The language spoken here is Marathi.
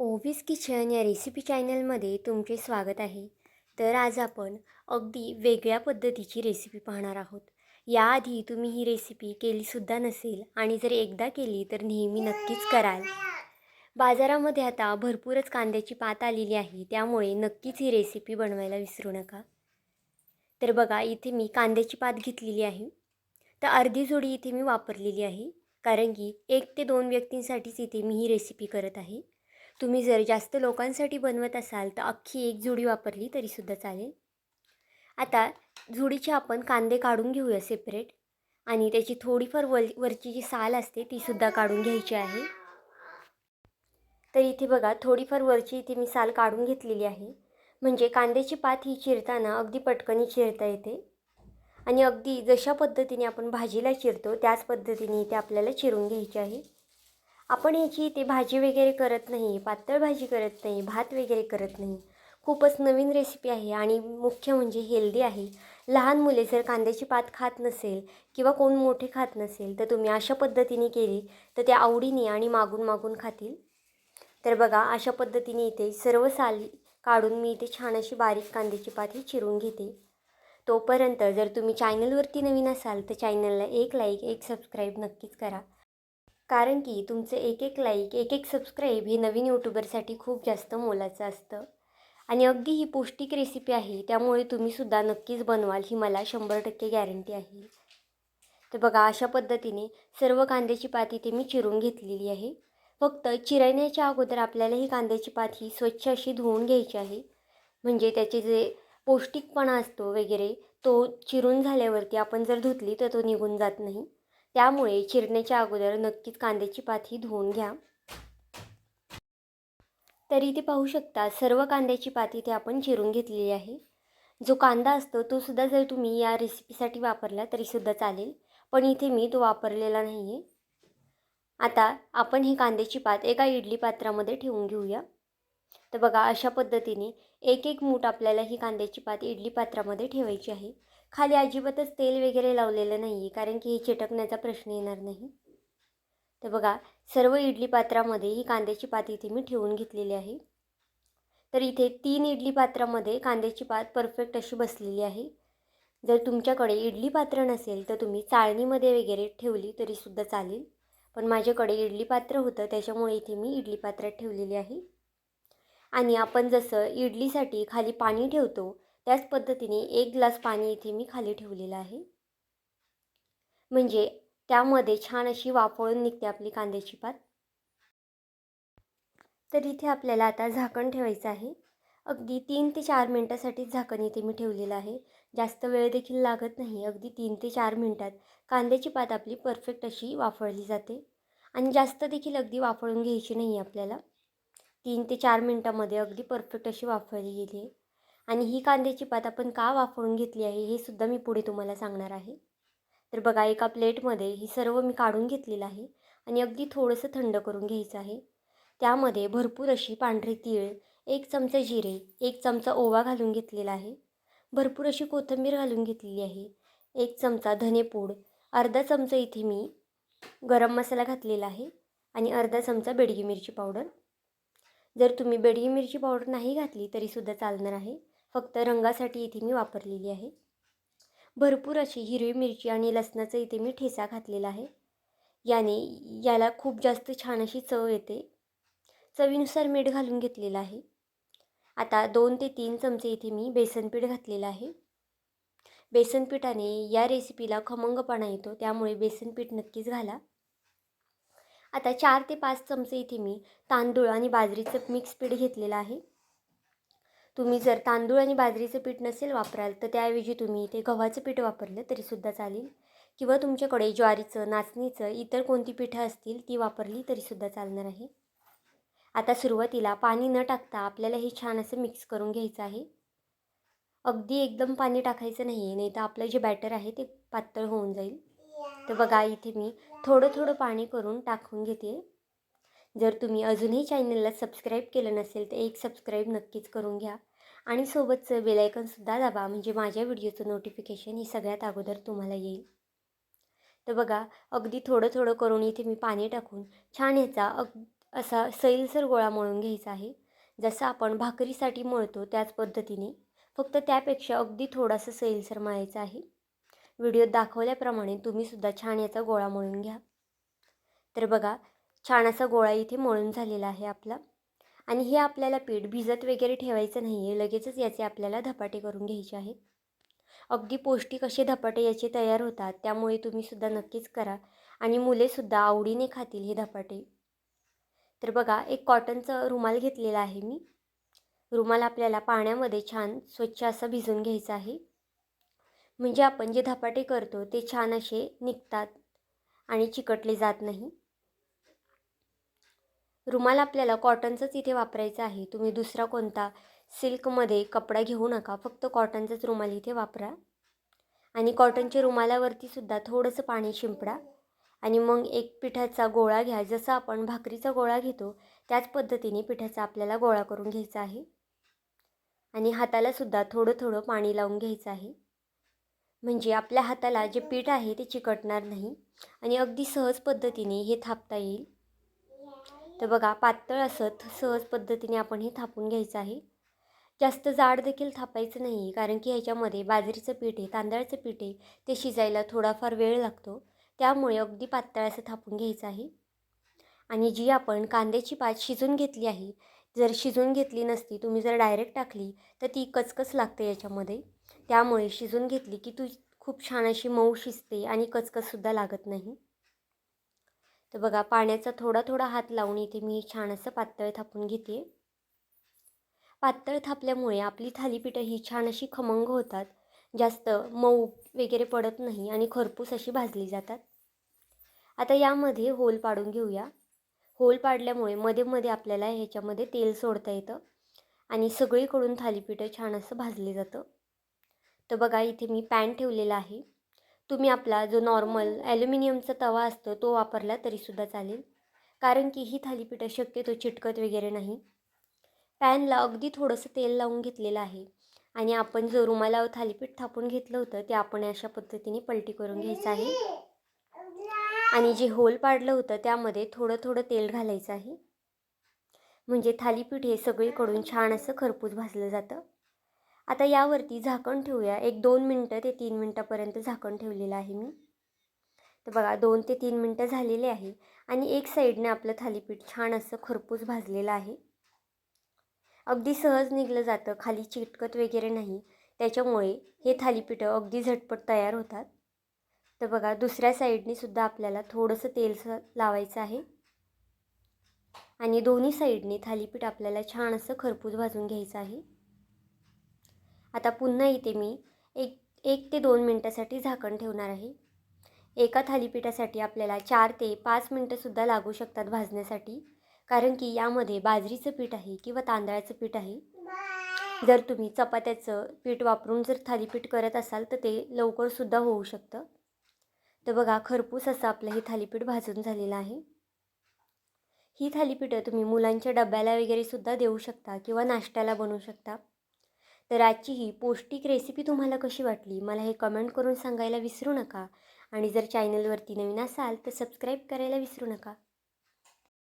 ओवीस किचन या रेसिपी चॅनलमध्ये तुमचे स्वागत आहे. तर आज आपण अगदी वेगळ्या पद्धतीची रेसिपी पाहणार आहोत. याआधी तुम्ही ही रेसिपी केलीसुद्धा नसेल आणि जर एकदा केली तर नेहमी नक्कीच कराल. बाजारामध्ये आता भरपूरच कांद्याची पात आलेली आहे त्यामुळे नक्कीच ही रेसिपी बनवायला विसरू नका. तर बघा इथे मी कांद्याची पात घेतलेली आहे. तर अर्धी जोडी इथे मी वापरलेली आहे कारण की एक ते दोन व्यक्तींसाठीच इथे मी ही रेसिपी करत आहे. तुम्ही जर जास्त लोकांसाठी बनवत असाल तर अख्खी एक जुडी वापरली तरीसुद्धा चालेल. आता जुडीचे आपण कांदे काढून घेऊया सेपरेट आणि त्याची थोडीफार वर वरची जी साल असते तीसुद्धा काढून घ्यायची आहे. तर इथे बघा थोडीफार वरची इथे मी साल काढून घेतलेली आहे. म्हणजे कांद्याची पात ही चिरताना अगदी पटकनी चिरता येते. आणि अगदी जशा पद्धतीने आपण भाजीला चिरतो त्याच पद्धतीने इथे आपल्याला चिरून घ्यायची आहे. आपण याची इथे भाजी वगैरे करत नाही पातळ भाजी करत नाही भात वगैरे करत नाही. खूपच नवीन रेसिपी आहे आणि मुख्य म्हणजे हेल्दी आहे. लहान मुले जर कांद्याची पात खात नसेल किंवा कोण मोठे खात नसेल तर तुम्ही अशा पद्धतीने केली तर ते आवडीने आणि मागून मागून खातील. तर बघा अशा पद्धतीने इथे सर्व साल काढून मी इथे छान अशी बारीक कांद्याची पात ही चिरून घेते. तोपर्यंत जर तुम्ही चॅनलवरती नवीन असाल तर चॅनलला एक लाईक एक सबस्क्राईब नक्कीच करा. कारण की तुमचं एक एक लाईक एक एक सबस्क्राईब हे नवीन यूट्यूबरसाठी खूप जास्त मोलाचं असतं. आणि अगदी ही पौष्टिक रेसिपी आहे त्यामुळे तुम्हीसुद्धा नक्कीच बनवाल ही मला शंभर टक्के गॅरंटी आहे. तर बघा अशा पद्धतीने सर्व कांद्याची पात इथे मी चिरून घेतलेली आहे. फक्त चिरण्याच्या अगोदर आपल्याला ही कांद्याची पात ही स्वच्छ अशी धुवून घ्यायची आहे. म्हणजे त्याचे जे पौष्टिकपणा असतो वगैरे तो चिरून झाल्यावरती आपण जर धुतली तर तो निघून जात नाही. त्यामुळे चिरण्याच्या अगोदर नक्कीच कांद्याची पात ही धुवून घ्या. तर इथे पाहू शकता सर्व कांद्याची पात इथे आपण चिरून घेतलेली आहे. जो कांदा असतो तो सुद्धा जर तुम्ही या रेसिपीसाठी वापरला तरीसुद्धा चालेल पण इथे मी तो वापरलेला नाही आहे आता आपण ही कांद्याची पात एका इडली पात्रामध्ये ठेवून घेऊया. तर बघा अशा पद्धतीने एक एक मूठ आपल्याला ही कांद्याची पात इडली पात्रामध्ये ठेवायची आहे. खाली अजिबातच तेल वगैरे लावलेलं नाही आहे कारण की हे चिटकण्याचा प्रश्न येणार नाही. तर बघा सर्व इडली पात्रामध्ये ही कांद्याची पात इथे मी ठेवून घेतलेली आहे. तर इथे तीन इडली पात्रामध्ये कांद्याची पात परफेक्ट अशी बसलेली आहे. जर तुमच्याकडे इडली पात्र नसेल तर तुम्ही चाळणीमध्ये वगैरे ठेवली तरीसुद्धा चालेल. पण माझ्याकडे इडली पात्र होतं त्याच्यामुळे इथे मी इडली पात्रात ठेवलेली आहे. आणि आपण जसं इडलीसाठी खाली पाणी ठेवतो त्याच पद्धतीने एक ग्लास पाणी इथे मी खाली ठेवलेलं आहे. म्हणजे त्यामध्ये छान अशी वाफळून निघते आपली कांद्याची पात. तर इथे आपल्याला आता झाकण ठेवायचं आहे. अगदी तीन ते चार मिनटासाठीच झाकण इथे मी ठेवलेलं आहे. जास्त वेळ देखील लागत नाही. अगदी तीन ते चार मिनटात कांद्याची पात आपली परफेक्ट अशी वाफळली जाते. आणि जास्त देखील अगदी वाफळून घ्यायची नाही आपल्याला. तीन ते चार मिनटामध्ये अगदी परफेक्ट अशी वाफळली गेली आहे. आणि ही कांद्याची पात आपण का वाफळून घेतली आहे हे सुद्धा मी पुढे तुम्हाला सांगणार आहे. तर बघा एका प्लेटमध्ये ही सर्व मी काढून घेतलेलं आहे आणि अगदी थोडंसं थंड करून घ्यायचं आहे. त्यामध्ये भरपूर अशी पांढरी तीळ एक चमचा जिरे एक चमचा ओवा घालून घेतलेला आहे. भरपूर अशी कोथिंबीर घालून घेतलेली आहे. एक चमचा धनेपूड अर्धा चमचा इथे मी गरम मसाला घातलेला आहे आणि अर्धा चमचा बेडगी मिरची पावडर. जर तुम्ही बेडगी मिरची पावडर नाही घातली तरीसुद्धा चालणार आहे. फक्त रंगासाठी इथे मी वापरलेली आहे. भरपूर अशी हिरवी मिरची आणि लसणाचं इथे मी ठेचा घातलेला आहे. याने याला खूप जास्त छान अशी चव येते. चवीनुसार मीठ घालून घेतलेलं आहे. आता दोन ते तीन चमचे इथे मी बेसनपीठ घातलेलं आहे. बेसनपीठाने या रेसिपीला खमंगपणा येतो त्यामुळे बेसनपीठ नक्कीच घाला. आता चार ते पाच चमचे इथे मी तांदूळ आणि बाजरीचं मिक्स पीठ घेतलेलं आहे. तुम्ही जर तांदूळ आणि बाजरीचं पीठ नसेल वापराल तर त्याऐवजी तुम्ही ते गव्हाचं पीठ वापरलं तरीसुद्धा चालेल. किंवा तुमच्याकडे ज्वारीचं नाचणीचं इतर कोणती पिठं असतील ती वापरली तरीसुद्धा चालणार आहे. आता सुरुवातीला पाणी न टाकता आपल्याला हे छान असं मिक्स करून घ्यायचं आहे. अगदी एकदम पाणी टाकायचं नाही आहे नाही तर आपलं जे बॅटर आहे ते पातळ होऊन जाईल. तर बघा इथे मी थोडं थोडं पाणी करून टाकून घेते. जर तुम्ही अजूनही चॅनलला सबस्क्राईब केलं नसेल तर एक सबस्क्राईब नक्कीच करून घ्या. आणि सोबतचं बेलायकनसुद्धा दाबा म्हणजे माझ्या व्हिडिओचं नोटिफिकेशन ही सगळ्यात अगोदर तुम्हाला येईल. तर बघा अगदी थोडं थोडं करून इथे मी पाणी टाकून छान ह्याचा अग असा सैलसर गोळा मळून घ्यायचा आहे. जसं आपण भाकरीसाठी मळतो त्याच पद्धतीने फक्त त्यापेक्षा अगदी थोडासा सैलसर मळायचा आहे. व्हिडिओत दाखवल्याप्रमाणे तुम्हीसुद्धा छान याचा गोळा मळून घ्या. तर बघा छान असा गोळा इथे मळून झालेला आहे आपला. आणि हे आपल्याला पीठ भिजत वगैरे ठेवायचं नाही आहे लगेचच याचे आपल्याला धपाटे करून घ्यायचे आहेत. अगदी पौष्टिक असे धपाटे याचे तयार होतात. त्यामुळे तुम्हीसुद्धा नक्कीच करा. आणि मुलेसुद्धा आवडीने खातील हे धपाटे. तर बघा एक कॉटनचं रुमाल घेतलेला आहे मी. रुमाल आपल्याला पाण्यामध्ये छान स्वच्छ असा भिजून घ्यायचा आहे. म्हणजे आपण जे धपाटे करतो ते छान असे निघतात आणि चिकटले जात नाही. रुमाल आपल्याला कॉटनचंच इथे वापरायचं आहे. तुम्ही दुसरा कोणता? सिल्कमध्ये कपडा घेऊ नका. फक्त कॉटनचाच रुमाल इथे वापरा. आणि कॉटनच्या रुमालावरती सुद्धा थोडंसं पाणी शिंपडा. आणि मग एक पिठाचा गोळा घ्या. जसं आपण भाकरीचा गोळा घेतो त्याच पद्धतीने पिठाचा आपल्याला गोळा करून घ्यायचा आहे. आणि हाताला सुद्धा थोडं थोडं पाणी लावून घ्यायचं आहे. म्हणजे आपल्या हाताला जे पीठ आहे ते चिकटणार नाही. आणि अगदी सहज पद्धतीने हे थापता येईल. तर बघा पातळ असं सहज पद्धतीने आपण हे थापून घ्यायचं आहे. जास्त जाड देखील थापायचं नाही कारण की ह्याच्यामध्ये बाजरीचं पीठ आहे तांदळाचं पीठ आहे ते शिजायला थोडाफार वेळ लागतो. त्यामुळे अगदी पातळ असं थापून घ्यायचं आहे. आणि जी आपण कांद्याची पात शिजून घेतली आहे जर शिजून घेतली नसती तुम्ही जर डायरेक्ट टाकली तर ती कचकच लागते याच्यामध्ये. त्यामुळे शिजून घेतली की तू खूप छान अशी मऊ शिजते आणि कचकचसुद्धा लागत नाही. तर बघा पाण्याचा थोडा थोडा हात लावून इथे मी छान असं पातळ थापून घेते. पातळ थापल्यामुळे आपली थालीपीठं ही छान अशी खमंग होतात. जास्त मऊ वगैरे पडत नाही आणि खरपूस अशी भाजली जातात. आता यामध्ये होल पाडून घेऊया. होल पाडल्यामुळे मध्ये मध्ये आपल्याला ह्याच्यामध्ये तेल सोडता येतं आणि सगळीकडून थालीपीठं छान असं भाजले जातं. तर बघा इथे मी पॅन ठेवलेला आहे. तुम्ही आपला जो नॉर्मल ॲल्युमिनियमचा तवा असतो तो वापरला तरीसुद्धा चालेल. कारण की ही थालीपीठं शक्यतो चिटकत वगैरे नाही. पॅनला अगदी थोडंसं तेल लावून घेतलेलं आहे. आणि आपण जो रुमाला थालीपीठ थापून घेतलं होतं ते आपण अशा पद्धतीने पलटी करून घ्यायचं आहे. आणि जे होल पाडलं होतं त्यामध्ये थोडं थोडं तेल घालायचं आहे. म्हणजे थालीपीठ हे सगळीकडून छान असं खरपूस भाजलं जातं. आता यावरती झाकण ठेवूया. एक दोन मिनटं ते तीन मिनटापर्यंत झाकण ठेवलेलं आहे मी. तर बघा दोन ते तीन मिनटं झालेले आहे आणि एक साईडने आपलं थालीपीठ छान असं खरपूस भाजलेलं आहे. अगदी सहज निघलं जातं खाली चिटकत वगैरे नाही. त्याच्यामुळे हे थालीपीठं अगदी झटपट तयार होतात. तर बघा दुसऱ्या साईडने सुद्धा आपल्याला थोडंसं तेल लावायचं आहे. आणि दोन्ही साईडने थालीपीठ आपल्याला छान असं खरपूस भाजून घ्यायचं आहे. आता पुन्हा इथे मी एक एक ते दोन मिनटासाठी झाकण ठेवणार आहे. एका थालीपीठासाठी आपल्याला चार ते पाच मिनटंसुद्धा लागू शकतात भाजण्यासाठी कारण की यामध्ये बाजरीचं पीठ आहे किंवा तांदळाचं पीठ आहे. जर तुम्ही चपात्याचं पीठ वापरून जर थालीपीठ करत असाल तर ते लवकरसुद्धा होऊ शकतं. तर बघा खरपूस असं आपलं हे थालीपीठ भाजून झालेलं आहे. ही थालीपीठं तुम्ही मुलांच्या डब्याला वगैरे सुद्धा देऊ शकता किंवा नाश्त्याला बनवू शकता. तर आजची ही पौष्टिक रेसिपी तुम्हाला कशी वाटली? मला हे कमेंट करून सांगायला विसरू नका. आणि जर चॅनलवरती नवीन असाल तर सबस्क्राईब करायला विसरू नका.